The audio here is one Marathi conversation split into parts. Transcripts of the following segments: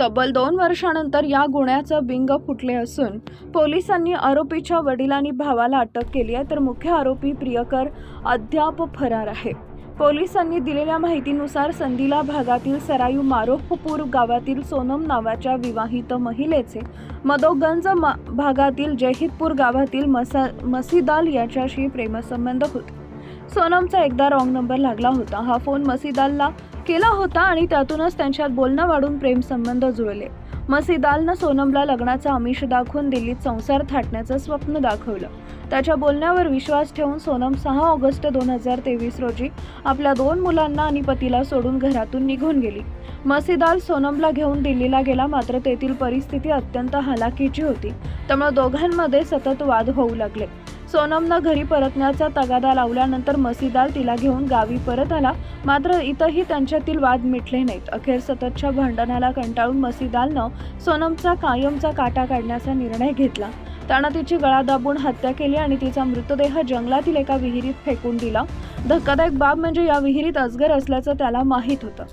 तब्बल दोन वर्षानंतर या गुन्ह्याचं बिंग फुटले असून पोलिसांनी आरोपीच्या वडिलांनी भावाला अटक केली आहे. तर मुख्य आरोपी प्रियकर अद्याप फरार आहे. पोलिसांनी दिलेल्या माहितीनुसार संदिला भागातील सरायू मारोफपूर गावातील सोनम नावाच्या विवाहित महिलेचे मदोगंज मा- भागातील जयहितपूर गावातील मसा मसिदाल याच्याशी प्रेमसंबंध होते. सोनमचा एकदा रॉंग नंबर लागला होता. हा फोन मसिदालला केला होता आणि त्यातूनच त्यांच्यात बोलणं वाढून प्रेमसंबंध जुळले. मसिदालनं सोनमला लग्नाचा आमिष दाखवून दिल्लीत संसार थाटण्याचं स्वप्न दाखवलं. त्याच्या बोलण्यावर विश्वास ठेवून सोनम सहा ऑगस्ट दोन हजार तेवीस रोजी आपल्या दोन मुलांना आणि पतीला सोडून घरातून निघून गेली. मसिदाल सोनमला घेऊन दिल्लीला गेला मात्र तेथील परिस्थिती अत्यंत हलाखीची होती. त्यामुळे दोघांमध्ये सतत वाद होऊ लागले. सोनमनं घरी परतण्याचा तगादा लावल्यानंतर मसीदार तिला घेऊन गावी परत आला. मात्र इथंही त्यांच्यातील वाद मिटले नाहीत. अखेर सततच्या भांडणाला कंटाळून मसीदालनं सोनमचा कायमचा काटा काढण्याचा निर्णय घेतला. त्यानं तिची गळा दाबून हत्या केली आणि तिचा मृतदेह जंगलातील एका विहिरीत फेकून दिला. धक्कादायक बाब म्हणजे या विहिरीत अजगर असल्याचं त्याला माहीत होतं.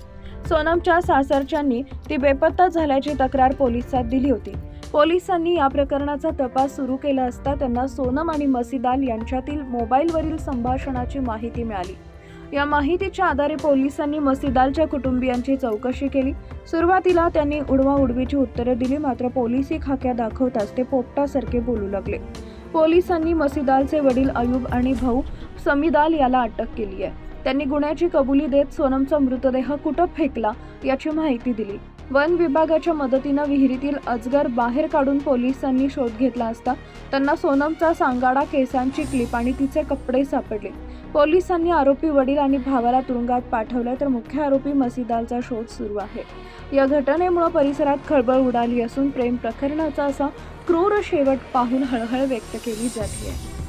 सोनमच्या सासरच्यांनी ती बेपत्ता झाल्याची तक्रार पोलिसात दिली होती. पोलिसांनी या प्रकरणाचा तपास सुरू केला असता त्यांना सोनम आणि मसिदाल यांच्यातील मोबाईलवरील संभाषणाची माहिती मिळाली. या माहितीच्या आधारे पोलिसांनी मसिदालच्या कुटुंबियांची चौकशी केली. सुरुवातीला त्यांनी उडवा उडवीची उत्तरे दिली मात्र पोलिसी खाक्या दाखवताच ते पोपटासारखे बोलू लागले. पोलिसांनी मसिदालचे वडील अयूब आणि भाऊ समीदाल याला अटक केली आहे. त्यांनी गुन्ह्याची कबुली देत सोनमचा मृतदेह कुठं फेकला याची माहिती दिली. वन विभागाच्या मदतीनं विहिरीतील अजगर बाहेर काढून पोलिसांनी शोध घेतला असता त्यांना सोनमचा सांगाडा केसांची क्लिप आणि तिचे कपडे सापडले. पोलिसांनी आरोपी वडील आणि भावाला तुरुंगात पाठवलं तर मुख्य आरोपी मसिदालचा शोध सुरू आहे. या घटनेमुळे परिसरात खळबळ उडाली असून प्रेम प्रकरणाचा असा क्रूर शेवट पाहून हळहळ व्यक्त केली जाते